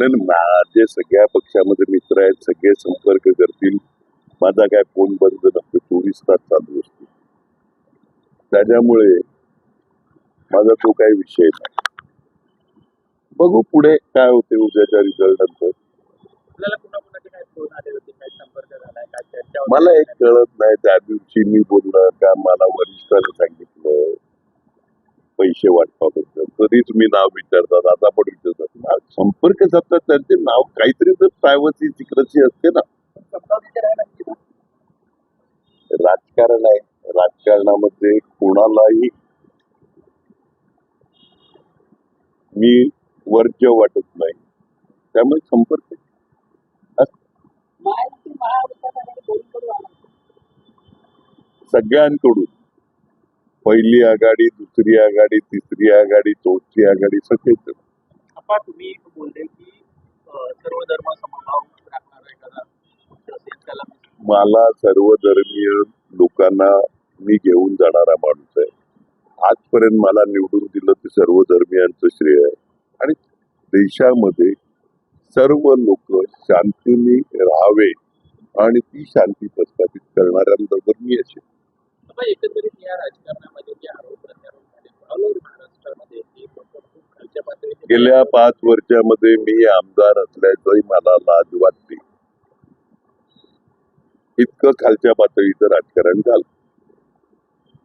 नाही माझे सगळ्या पक्षामध्ये मित्र आहेत सगळे संपर्क करतील. माझा काय फोन बंद नसतो चोवीस तास चालू असतो. त्याच्यामुळे माझा तो काही विषय नाही. बघू पुढे काय होते उद्याच्या रिझल्ट नंतर. मला एक? कळत नाही त्या दिवशी मी बोललं का? मला वरिष्ठाने सांगितलं. पैसे वाटपाबद्दल तरीच मी नाव विचारतात आता पण विचारतात ना, संपर्क साधतात त्यांचे नाव काहीतरी तर प्रायव्हसी सिक्रेसी असते ना. राजकारण आहे. राजकारणामध्ये कोणालाही मी वर्ज्य वाटत नाही. त्यामुळे संपर्क. सगळ्यांकडून. पहिली आघाडी दुसरी आघाडी तिसरी आघाडी चौथी आघाडी सगळेच तुम्ही बोलले की सर्व धर्म समभाव मला सर्वधर्मीय लोकांना मी घेऊन जाणारा माणूस आहे. आजपर्यंत मला निवडून दिलं ते सर्व धर्मियांचं श्रेय आहे. आणि देशामध्ये सर्व लोक शांतीने राहावे आणि ती शांती प्रस्थापित करणाऱ्यांबरोबर मी असेल बाबा एकंदरीत या राजकारणामध्ये जे आरोप प्रत्यारोप झाले ऑल महाराष्ट्रामध्ये ते खूप खालच्या पातळीचे गेल्या पाच वर्षामध्ये मी आमदार असल्याचंही मला लाज वाटते इतकं खालच्या पातळीचं राजकारण झालं.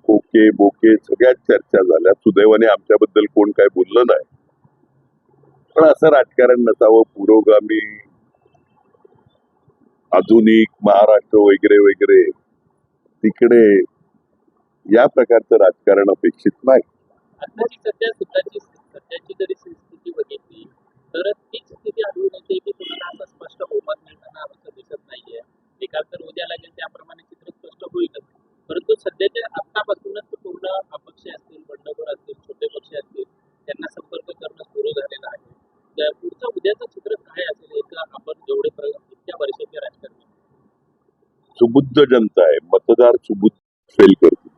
खोके बोके सगळ्याच चर्चा झाल्या. सुदैवाने आमच्याबद्दल कोण काय बोललं नाही. पण असं राजकारण नसावं पुरोगामी आधुनिक महाराष्ट्र वगैरे वगैरे तिकडे या प्रकारचं राजकारण अपेक्षित नाही. परंतु सध्याच्या पूर्ण अपक्ष असतील बंडखोर असतील छोटे पक्ष असतील त्यांना संपर्क करणं सुरू झालेलं आहे. तर पुढचं उद्याचं चित्र काय असेल एक आपण जेवढे इतक्या वर्षाचे राजकारणी सुबुद्ध जनता आहे. मतदार सुबुद्ध फेल करतील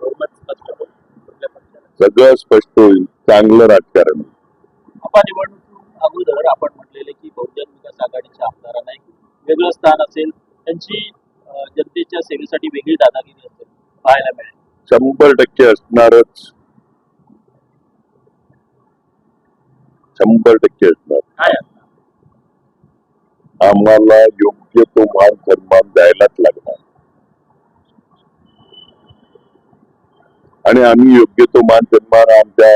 बहुमत स्पष्ट होईल कुठल्या पक्षाला सगळं स्पष्ट होईल चांगलं राजकारण अगोदर आपण म्हटलेले की बहुजन विकास आघाडीच्या आमदारांना एक वेगळं स्थान असेल त्यांची जनतेच्या सेवेसाठी वेगळी दादागिरी असेल पाहायला मिळेल. शंभर टक्के असणारच. शंभर टक्के असणार. काय आम्हाला योग्य तो मान सन्मान द्यायलाच लागणार आणि आम्ही योग्य तो मान सन्मान आमच्या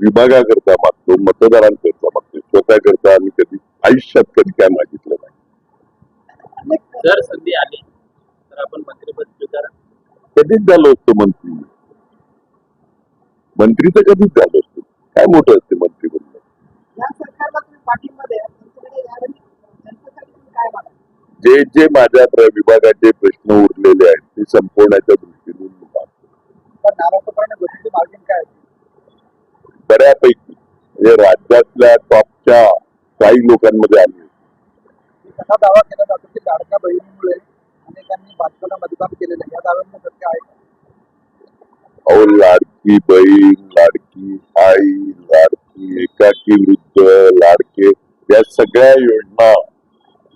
विभागाकरता मागतो मतदारांकरता मागतो स्वतःकरता आम्ही कधी आयुष्यात कधी काय मागितलं नाही. जर संधी आली तर आपण मंत्रिपद स्वीकारा. कधीच झालो असतो मंत्री. मंत्री तर कधीच झालो असतो. काय मोठं असते मंत्री जे जे माझ्या प्र- विभागाचे प्रश्न उरलेले आहेत ते संपवण्याच्या बऱ्यापैकी म्हणजे राज्यातल्या टॉपच्या काही लोकांमध्ये होतो. असा दावा केला जातो की लाडक्या बहिणीमुळे अनेकांनी भाजपला मतदान केलेलं या दाव्यांना सत्य आहे? अहो लाडकी बहीण लाडकी आई लाडकी एकाकी वृद्ध लाडके या सगळ्या योजना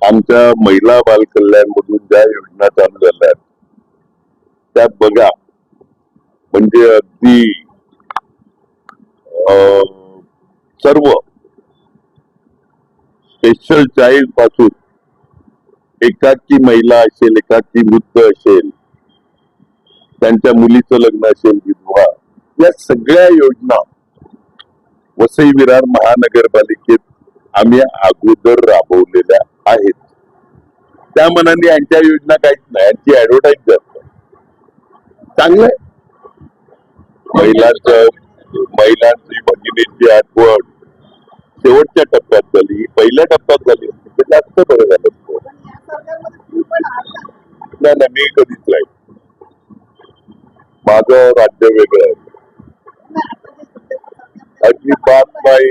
आमच्या महिला बाल कल्याण मधून ज्या योजना चालू झाल्या आहेत, त्या बघा म्हणजे अगदी सर्व स्पेशल चाइल्डपासून एकाकी महिला असेल एकाकी वृद्ध असेल त्यांच्या मुलीचं लग्न असेल विधवा या सगळ्या योजना वसई विरार महानगरपालिकेत आम्ही अगोदर राबवलेल्या आहेत. त्या मनाने यांच्या योजना काहीच नाही यांची ऍडव्हर्टाईज जास्त चांगलं आहे महिलांचं महिलांची भगिनीची आठवण शेवटच्या टप्प्यात झाली. पहिल्या टप्प्यात झाली म्हणजे जास्त बरं झालं नाही नाही मी कधीच नाही. माझं राज्य वेगळं आहे. अजिबात नाही.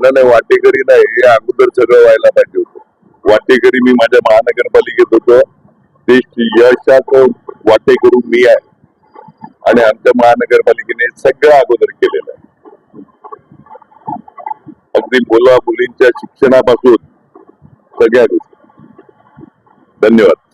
नाही नाही वाटेकरी नाही. हे अगोदर सगळं व्हायला पाहिजे होतं. वाटेकरी मी माझ्या महानगरपालिकेत होतो. ते यशाचं वाटेकरू मी आहे. आणि आमच्या महानगरपालिकेने सगळं अगोदर केलेलं आहे. अगदी मुला मुलींच्या शिक्षणापासून सगळ्या गोष्टी. धन्यवाद.